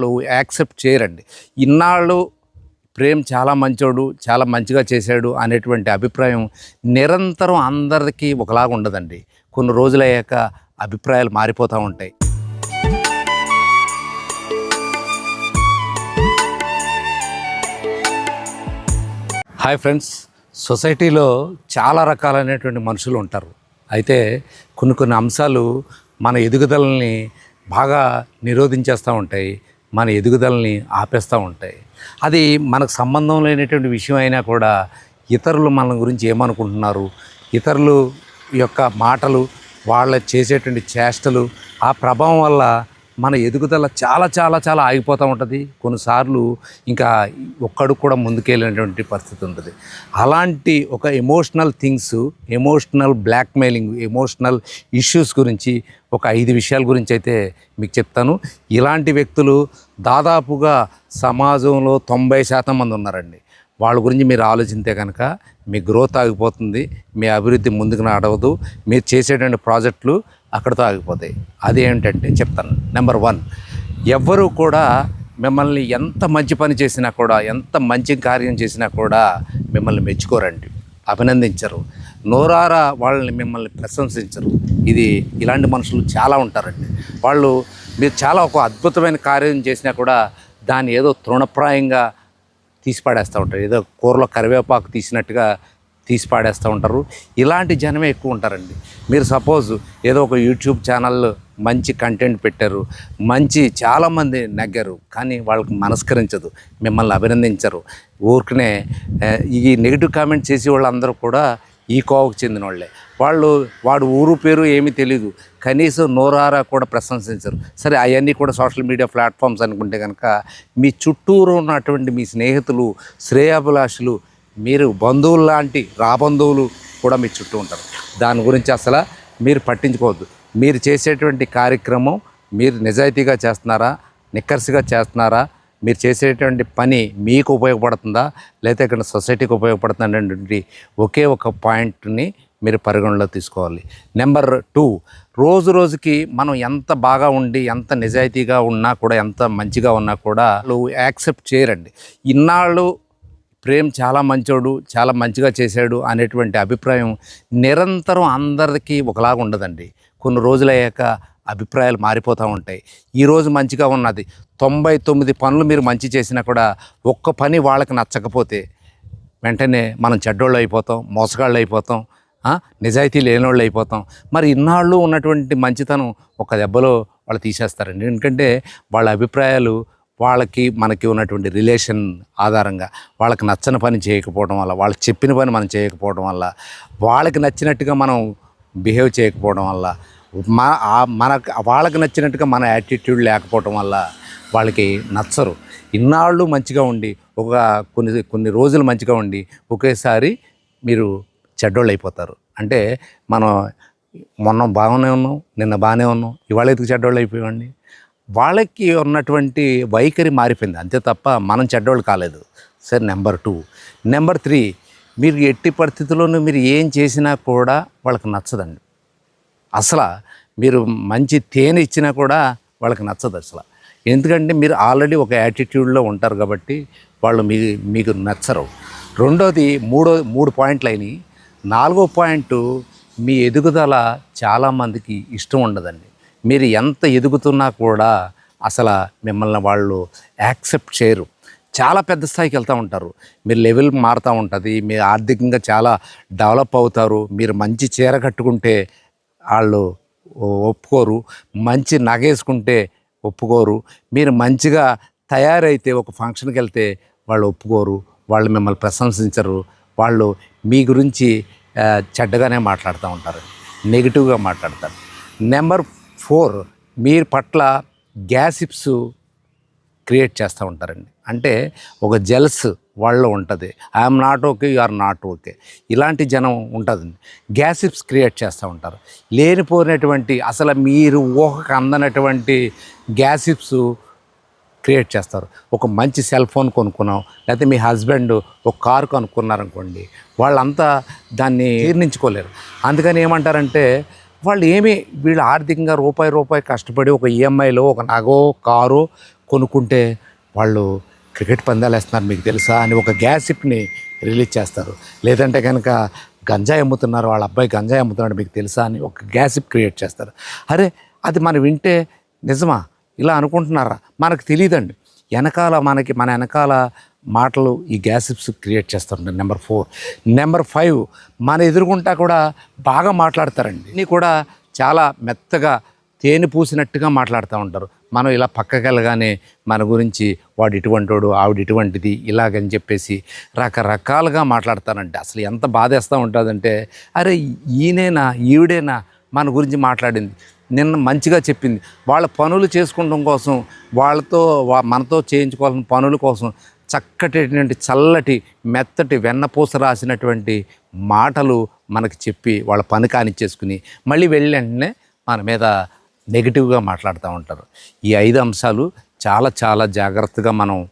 వాళ్ళు యాక్సెప్ట్ చేయరండి. ఇన్నాళ్ళు ప్రేమ్ చాలా మంచోడు చాలా మంచిగా చేశాడు అనేటువంటి అభిప్రాయం నిరంతరం అందరికీ ఒకలాగా ఉండదండి. కొన్ని రోజులు అయ్యాక అభిప్రాయాలు మారిపోతూ ఉంటాయి. Hi friends. సొసైటీలో చాలా రకాలైనటువంటి మనుషులు ఉంటారు. అయితే కొన్ని కొన్ని అంశాలు మన ఎదుగుదలని బాగా నిరోధించేస్తూ ఉంటాయి. మన ఎదుగుదలని ఆపేస్తూ ఉంటాయి. అది మనకు సంబంధం లేనటువంటి విషయం అయినా కూడా ఇతరులు మన గురించి ఏమనుకుంటున్నారు? ఇతరులు యొక్క మాటలు వాళ్ళ చేసేటువంటి చేష్టలు ఆ ప్రభావం వల్ల మన ఎదుగుదల చాలా చాలా చాలా ఆగిపోతూ ఉంటుంది. కొన్నిసార్లు ఇంకా ఒక్కడు కూడా ముందుకెళ్ళినటువంటి పరిస్థితి ఉంటుంది. అలాంటి ఒక emotional things emotional blackmailing emotional issues గురించి ఒక ఐదు విషయాల గురించి అయితే మీకు చెప్తాను. ఇలాంటి వ్యక్తులు దాదాపుగా సమాజంలో తొంభై శాతం మంది ఉన్నారండి. వాళ్ళ గురించి మీరు ఆలోచిస్తే కనుక మీ గ్రోత్ ఆగిపోతుంది మీ అభివృద్ధి ముందుకు నడవదు మీరు చేసేటువంటి ప్రాజెక్టులు అక్కడితో ఆగిపోతాయి. అదేంటంటే చెప్తాను. నెంబర్ వన్ ఎవ్వరూ కూడా మిమ్మల్ని ఎంత మంచి పని చేసినా కూడా ఎంత మంచి కార్యం చేసినా కూడా మిమ్మల్ని మెచ్చుకోరండి. అభినందించరు. నోరారా వాళ్ళని మిమ్మల్ని ప్రశంసించరు. ఇది ఇలాంటి మనుషులు చాలా ఉంటారండి. వాళ్ళు మీరు చాలా ఒక అద్భుతమైన కార్యం చేసినా కూడా దాన్ని ఏదో తృణప్రాయంగా తీసి పాడేస్తూ ఉంటారు. ఏదో కూరలో కరివేపాకు తీసినట్టుగా తీసి పాడేస్తూ ఉంటారు. ఇలాంటి జనమే ఎక్కువ ఉంటారండి. మీరు సపోజ్ ఏదో ఒక యూట్యూబ్ ఛానల్ మంచి కంటెంట్ పెట్టారు. మంచి చాలామంది నగ్గారు. కానీ వాళ్ళకి మనస్కరించదు. మిమ్మల్ని అభినందించరు. ఊరికనే ఈ నెగిటివ్ కామెంట్ చేసే వాళ్ళందరూ కూడా ఈ కోవకు చెందిన వాళ్ళే వాళ్ళు వాడు ఊరు పేరు ఏమీ తెలియదు కనీసం నోరారా కూడా ప్రశంసించరు. సరే అవన్నీ కూడా సోషల్ మీడియా ప్లాట్ఫామ్స్ అనుకుంటే కనుక మీ చుట్టూరు ఉన్నటువంటి మీ స్నేహితులు శ్రేయాభిలాషులు మీరు బంధువులు లాంటి రాబంధువులు కూడా మీ చుట్టూ ఉంటారు. దాని గురించి అసలు మీరు పట్టించుకోవద్దు. మీరు చేసేటువంటి కార్యక్రమం మీరు నిజాయితీగా చేస్తున్నారా? నిక్కర్సిగా చేస్తున్నారా? మీరు చేసేటువంటి పని మీకు ఉపయోగపడుతుందా? లేకపోతే ఇక్కడ సొసైటీకి ఉపయోగపడుతుందా అనేటువంటి ఒకే ఒక పాయింట్ని మీరు పరిగణలో తీసుకోవాలి. నెంబర్ టూ రోజు రోజుకి మనం ఎంత బాగా ఉండి ఎంత నిజాయితీగా ఉన్నా కూడా ఎంత మంచిగా ఉన్నా కూడా వాళ్ళు యాక్సెప్ట్ చేయరండి. ఇన్నాళ్ళు ప్రేమ్ చాలా మంచోడు చాలా మంచిగా చేశాడు అనేటువంటి అభిప్రాయం నిరంతరం అందరికీ ఒకలాగా ఉండదండి. కొన్ని రోజులు అయ్యాక అభిప్రాయాలు మారిపోతూ ఉంటాయి. ఈరోజు మంచిగా ఉన్నది. తొంభై తొమ్మిది పనులు మీరు మంచి చేసినా కూడా ఒక్క పని వాళ్ళకి నచ్చకపోతే వెంటనే మనం చెడ్డోళ్ళు అయిపోతాం మోసగాళ్ళు అయిపోతాం నిజాయితీ లేనివాళ్ళు అయిపోతాం. మరి ఇన్నాళ్ళు ఉన్నటువంటి మంచితనం ఒక దెబ్బలో వాళ్ళు తీసేస్తారండి. ఎందుకంటే వాళ్ళ అభిప్రాయాలు వాళ్ళకి మనకి ఉన్నటువంటి రిలేషన్ ఆధారంగా వాళ్ళకి నచ్చని పని చేయకపోవడం వల్ల వాళ్ళకి చెప్పిన పని మనం చేయకపోవడం వల్ల వాళ్ళకి నచ్చినట్టుగా మనం బిహేవ్ చేయకపోవడం వల్ల మన మనకు వాళ్ళకి నచ్చినట్టుగా మన యాటిట్యూడ్ లేకపోవటం వల్ల వాళ్ళకి నచ్చరు. ఇన్నాళ్ళు మంచిగా ఉండి ఒక కొన్ని కొన్ని రోజులు మంచిగా ఉండి ఒకేసారి మీరు చెడ్డోళ్ళు అయిపోతారు. అంటే మనం మొన్న బాగానే ఉన్నాం నిన్న బాగానే ఉన్నాం ఇవాళ ఎదుగు చెడ్డోళ్ళు అయిపోయామండి? వాళ్ళకి ఉన్నటువంటి వైఖరి మారిపోయింది. అంతే తప్ప మనం చెడ్డోళ్ళు కాలేదు. సరే నెంబర్ టూ. నెంబర్ త్రీ మీరు ఎట్టి పరిస్థితుల్లోనూ మీరు ఏం చేసినా కూడా వాళ్ళకి నచ్చదండి. అసలు మీరు మంచి తేనె ఇచ్చినా కూడా వాళ్ళకి నచ్చదు అసలు. ఎందుకంటే మీరు ఆల్రెడీ ఒక యాటిట్యూడ్లో ఉంటారు కాబట్టి వాళ్ళు మీ మీకు నచ్చరు. రెండోది మూడో మూడు పాయింట్లు అయినాయి. నాలుగో పాయింట్ మీ ఎదుగుదల చాలామందికి ఇష్టం ఉండదండి. మీరు ఎంత ఎదుగుతున్నా కూడా అసలు మిమ్మల్ని వాళ్ళు యాక్సెప్ట్ చేయరు. చాలా పెద్ద స్థాయికి వెళ్తూ ఉంటారు. మీరు లెవెల్ మారుతూ ఉంటుంది. మీరు ఆర్థికంగా చాలా డెవలప్ అవుతారు. మీరు మంచి చీర కట్టుకుంటే వాళ్ళు ఒప్పుకోరు మంచి నగేసుకుంటే ఒప్పుకోరు. మీరు మంచిగా తయారైతే ఒక ఫంక్షన్కి వెళ్తే వాళ్ళు ఒప్పుకోరు వాళ్ళు మిమ్మల్ని ప్రశంసించరు వాళ్ళు మీ గురించి చెడ్డగానే మాట్లాడుతూ ఉంటారు నెగిటివ్గా మాట్లాడతారు. నెంబర్ ఫోర్ మీరు పట్ల గ్యాసిప్స్ క్రియేట్ చేస్తూ ఉంటారండి. అంటే ఒక జెల్స్ వాళ్ళు ఉంటుంది. I'm not okay you are not okay ఇలాంటి జనం ఉంటుంది. గ్యాసిప్స్ క్రియేట్ చేస్తూ ఉంటారు. లేనిపోయినటువంటి అసలు మీరు ఊహకు అందనటువంటి గ్యాసిప్స్ క్రియేట్ చేస్తారు. ఒక మంచి సెల్ ఫోన్ కొనుక్కున్నాం లేకపోతే మీ హస్బెండ్ ఒక కారు కొనుక్కున్నారనుకోండి వాళ్ళంతా దాన్ని జీర్ణించుకోలేరు. అందుకని ఏమంటారంటే వాళ్ళు ఏమీ వీళ్ళు ఆర్థికంగా రూపాయి రూపాయి కష్టపడి ఒక ఈఎంఐలో ఒక నగో కారు కొనుక్కుంటే వాళ్ళు క్రికెట్ పందాలు వేస్తున్నారు మీకు తెలుసా అని ఒక గ్యాసిప్ని రిలీజ్ చేస్తారు. లేదంటే కనుక గంజాయి అమ్ముతున్నారు వాళ్ళ అబ్బాయి గంజాయి అమ్ముతున్నాడు మీకు తెలుసా అని ఒక గ్యాసిప్ క్రియేట్ చేస్తారు. అరే అది మనం వింటే నిజమా? ఇలా అనుకుంటున్నారా? మనకు తెలియదండి. వెనకాల మనకి మన వెనకాల మాటలు ఈ గ్యాసిప్స్ క్రియేట్ చేస్తుంటారు. Number four. నెంబర్ ఫైవ్ మన ఎదురుగుంటా కూడా బాగా మాట్లాడతారండి. నీ కూడా చాలా మెత్తగా తేనె పూసినట్టుగా మాట్లాడుతూ ఉంటారు. మనం ఇలా పక్కకి వెళ్ళగానే మన గురించి వాడు ఇటువంటివాడు ఆవిడ ఇటువంటిది ఇలాగని చెప్పేసి రకరకాలుగా మాట్లాడతారంటే. అసలు ఎంత బాధేస్తూ ఉంటుందంటే అరే ఈయనేనా ఈవిడేనా మన గురించి మాట్లాడింది. నిన్న మంచిగా చెప్పింది. వాళ్ళ పనులు చేసుకోవడం కోసం వాళ్ళతో మనతో చేయించుకోవాల్సిన పనుల కోసం చక్కటి చల్లటి మెత్తటి వెన్నపూస రాసినటువంటి మాటలు మనకు చెప్పి వాళ్ళ పని కానిచ్చేసుకుని మళ్ళీ వెళ్ళి వెంటనే మన మీద నెగిటివ్గా మాట్లాడుతూ ఉంటారు. ఈ ఐదు అంశాలు చాలా చాలా జాగ్రత్తగా మనం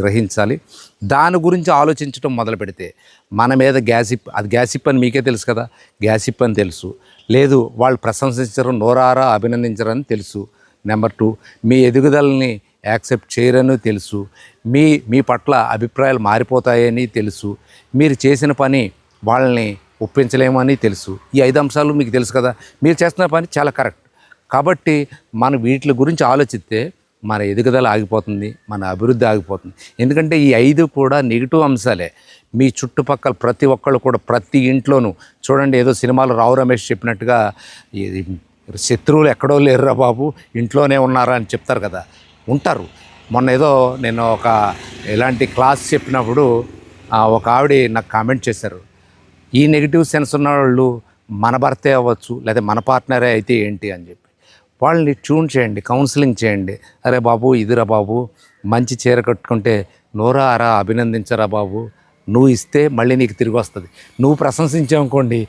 గ్రహించాలి. దాని గురించి ఆలోచించడం మొదలు పెడితే మన మీద గ్యాసిప్ అది గ్యాసిప్ అని మీకే తెలుసు కదా? గ్యాసిప్ అని తెలుసు. లేదు వాళ్ళు ప్రశంసించరు నోరారా అభినందించరని తెలుసు. నెంబర్ టూ మీ ఎదుగుదలని యాక్సెప్ట్ చేయరని తెలుసు. మీ మీ పట్ల అభిప్రాయాలు మారిపోతాయని తెలుసు. మీరు చేసిన పని వాళ్ళని ఒప్పించలేమని తెలుసు. ఈ ఐదు అంశాలు మీకు తెలుసు కదా? మీరు చేస్తున్న పని చాలా కరెక్ట్. కాబట్టి మనం వీటి గురించి ఆలోచిస్తే మన ఎదుగుదల ఆగిపోతుంది మన అభివృద్ధి ఆగిపోతుంది. ఎందుకంటే ఈ ఐదు కూడా నెగిటివ్ అంశాలే. మీ చుట్టుపక్కల ప్రతి ఒక్కళ్ళు కూడా ప్రతి ఇంట్లోనూ చూడండి ఏదో సినిమాలో రావు రమేష్ చెప్పినట్టుగా శత్రువులు ఎక్కడో లేరురా బాబు ఇంట్లోనే ఉన్నారా అని చెప్తారు కదా. ఉంటారు. మొన్న ఏదో నేను ఒక ఇలాంటి క్లాస్ చెప్పినప్పుడు ఒక ఆవిడ నాకు కామెంట్ చేశారు. ఈ నెగిటివ్ సెన్స్ ఉన్న వాళ్ళు మన భర్తే అవ్వచ్చు లేదా మన పార్ట్నరే అయితే ఏంటి అని చెప్పి. వాళ్ళని ట్యూన్ చేయండి కౌన్సిలింగ్ చేయండి. అరే బాబు ఇదిరా బాబు మంచి చీర కట్టుకుంటే నోరా అరా అభినందించరా బాబు. నువ్వు ఇస్తే మళ్ళీ నీకు తిరిగి వస్తుంది. నువ్వు ప్రశంసించామనుకోండి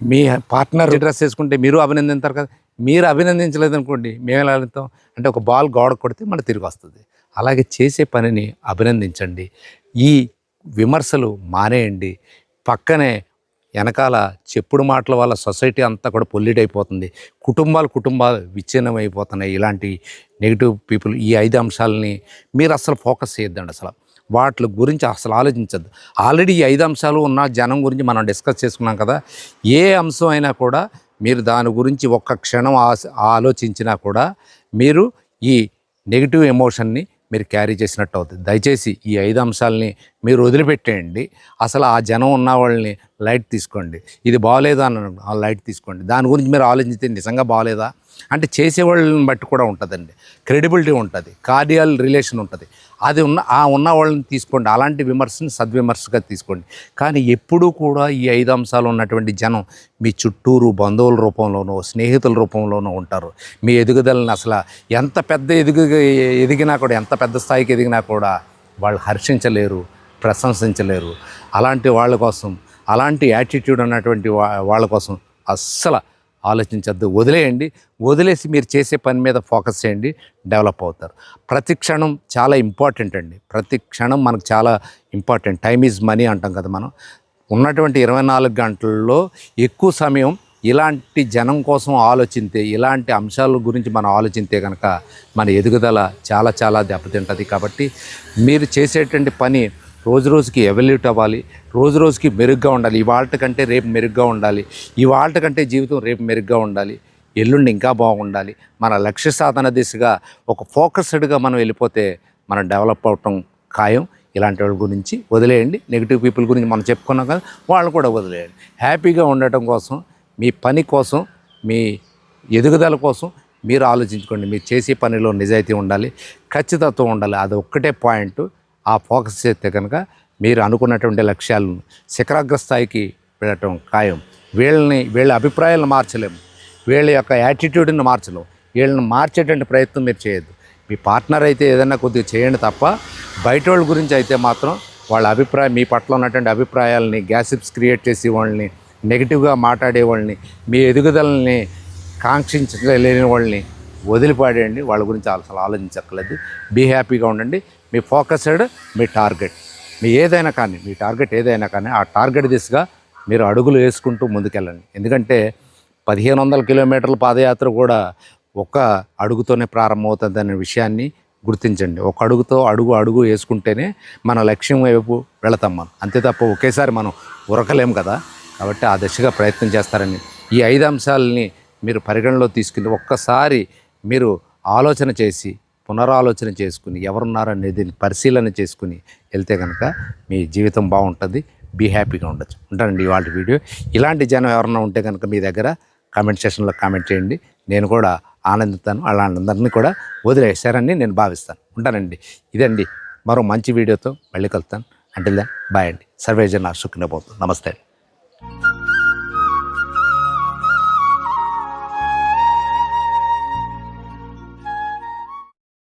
మీ పార్ట్నర్ డ్రెస్ వేసుకుంటే మీరు అభినందింతారు కదా. మీరు అభినందించలేదు అనుకోండి మేము ఎలా వెళ్తాం అంటే ఒక బాల్ గోడ కొడితే మనకు తిరిగి వస్తుంది. అలాగే చేసే పనిని అభినందించండి. ఈ విమర్శలు మానేయండి. పక్కనే వెనకాల చెప్పుడు మాటల వల్ల సొసైటీ అంతా కూడా పొల్యూట్ అయిపోతుంది. కుటుంబాలు కుటుంబాలు విచ్ఛిన్నం అయిపోతున్నాయి ఇలాంటి నెగిటివ్ పీపుల్ ఈ ఐదు అంశాలని మీరు అసలు ఫోకస్ చేయొద్దండి అసలు. వాటి గురించి అసలు ఆలోచించద్దు. ఆల్రెడీ ఈ ఐదు అంశాలు ఉన్న జనం గురించి మనం డిస్కస్ చేసుకున్నాం కదా. ఏ అంశం అయినా కూడా మీరు దాని గురించి ఒక్క క్షణం ఆలోచించినా కూడా మీరు ఈ నెగిటివ్ ఎమోషన్ని మీరు క్యారీ చేసినట్టు అవుతుంది. దయచేసి ఈ ఐదు అంశాలని మీరు వదిలిపెట్టేయండి. అసలు ఆ జనం ఉన్న వాళ్ళని లైట్ తీసుకోండి. ఇది బాగోలేదా అని ఆ లైట్ తీసుకోండి. దాని గురించి మీరు ఆలోచిస్తే నిజంగా బాగోలేదా? అంటే చేసేవాళ్ళని బట్టి కూడా ఉంటుందండి. క్రెడిబిలిటీ ఉంటుంది. కార్డియల్ రిలేషన్ ఉంటుంది. అది ఉన్న ఆ ఉన్న వాళ్ళని తీసుకోండి. అలాంటి విమర్శని సద్విమర్శగా తీసుకోండి. కానీ ఎప్పుడూ కూడా ఈ ఐదు అంశాలు ఉన్నటువంటి జనం మీ చుట్టూరు బంధువుల రూపంలోనో స్నేహితుల రూపంలోనో ఉంటారు. మీ ఎదుగుదలని అసలు ఎంత పెద్ద ఎదుగు ఎదిగినా కూడా ఎంత పెద్ద స్థాయికి ఎదిగినా కూడా వాళ్ళు హర్షించలేరు ప్రశంసించలేరు. అలాంటి వాళ్ళ కోసం అలాంటి యాటిట్యూడ్ ఉన్నటువంటి వా- వాళ్ళ కోసం అస్సలు ఆలోచించద్దు వదిలేయండి. వదిలేసి మీరు చేసే పని మీద ఫోకస్ చేయండి డెవలప్ అవుతారు. ప్రతి క్షణం చాలా ఇంపార్టెంట్ అండి. ప్రతి క్షణం మనకు చాలా ఇంపార్టెంట్. టైం ఈజ్ మనీ అంటాం కదా మనం. ఉన్నటువంటి ఇరవై నాలుగు గంటల్లో ఎక్కువ సమయం ఇలాంటి జనం కోసం ఆలోచించే ఇలాంటి అంశాల గురించి మనం ఆలోచిస్తే కనుక మన ఎదుగుదల చాలా చాలా దెబ్బతింటుంది. కాబట్టి మీరు చేసేటువంటి పని రోజు రోజుకి ఎవల్యూట్ అవ్వాలి రోజు రోజుకి మెరుగ్గా ఉండాలి. ఇవాళ కంటే రేపు మెరుగ్గా ఉండాలి. ఇవాళ కంటే జీవితం రేపు మెరుగ్గా ఉండాలి. ఎల్లుండి ఇంకా బాగుండాలి. మన లక్ష్య సాధన దిశగా ఒక ఫోకస్డ్గా మనం వెళ్ళిపోతే మనం డెవలప్ అవటం ఖాయం. ఇలాంటి వాళ్ళ గురించి వదిలేయండి. నెగిటివ్ పీపుల్ గురించి మనం చెప్పుకున్నాం కదా వాళ్ళు కూడా వదిలేయండి. హ్యాపీగా ఉండటం కోసం మీ పని కోసం మీ ఎదుగుదల కోసం మీరు ఆలోచించుకోండి. మీరు చేసే పనిలో నిజాయితీ ఉండాలి. ఖచ్చితత్వం ఉండాలి. అది ఒక్కటే పాయింట్. ఆ ఫోకస్ చేస్తే కనుక మీరు అనుకున్నటువంటి లక్ష్యాలను శిఖరాగ్ర స్థాయికి వెళ్ళటం ఖాయం. వీళ్ళని వీళ్ళ అభిప్రాయాలను మార్చలేము వీళ్ళ యొక్క యాటిట్యూడ్ని మార్చలేము వీళ్ళని మార్చేటువంటి ప్రయత్నం మీరు చేయొద్దు. మీ పార్ట్నర్ అయితే ఏదైనా కొద్దిగా చేయండి తప్ప బయట వాళ్ళ గురించి అయితే మాత్రం వాళ్ళ అభిప్రాయం మీ పట్ల ఉన్నటువంటి అభిప్రాయాలని గ్యాసిప్స్ క్రియేట్ చేసి వాళ్ళని నెగిటివ్గా మాట్లాడే వాళ్ళని మీ ఎదుగుదలని కాంక్షించలేని వాళ్ళని వదిలిపాడేయండి. వాళ్ళ గురించి అసలు ఆలోచించక్కర్లేదు. బీ హ్యాపీగా ఉండండి. మీ ఫోకస్డ్ మీ టార్గెట్ మీ ఏదైనా కానీ మీ టార్గెట్ ఏదైనా కానీ ఆ టార్గెట్ దిశగా మీరు అడుగులు వేసుకుంటూ ముందుకెళ్ళండి. ఎందుకంటే పదిహేను వందల కిలోమీటర్ల పాదయాత్ర కూడా ఒక్క అడుగుతోనే ప్రారంభమవుతుంది అనే విషయాన్ని గుర్తించండి. ఒక అడుగుతో అడుగు అడుగు వేసుకుంటేనే మన లక్ష్యం వైపు వెళతాం మనం. అంతే తప్ప ఒకేసారి మనం ఉరకలేం కదా. కాబట్టి ఆ దిశగా ప్రయత్నం చేస్తారని ఈ ఐదు అంశాలని మీరు పరిగణలో తీసుకుని ఒక్కసారి మీరు ఆలోచన చేసి పునరాలోచన చేసుకుని ఎవరున్నారనేది పరిశీలన చేసుకుని వెళ్తే కనుక మీ జీవితం బాగుంటుంది. బీ హ్యాపీగా ఉండొచ్చు. ఉంటానండి ఇవాళ వీడియో. ఇలాంటి జనం ఎవరన్నా ఉంటే కనుక మీ దగ్గర కామెంట్ సెషన్లో కామెంట్ చేయండి. నేను కూడా ఆనందిస్తాను. వాళ్ళందరినీ కూడా వదిలేశారని నేను భావిస్తాను. ఉంటానండి. ఇదండి. మరో మంచి వీడియోతో మళ్ళీ కలుస్తాను అంటే బాయ్ అండి. సర్వేజన సుఖినపోతుంది నమస్తే అండి.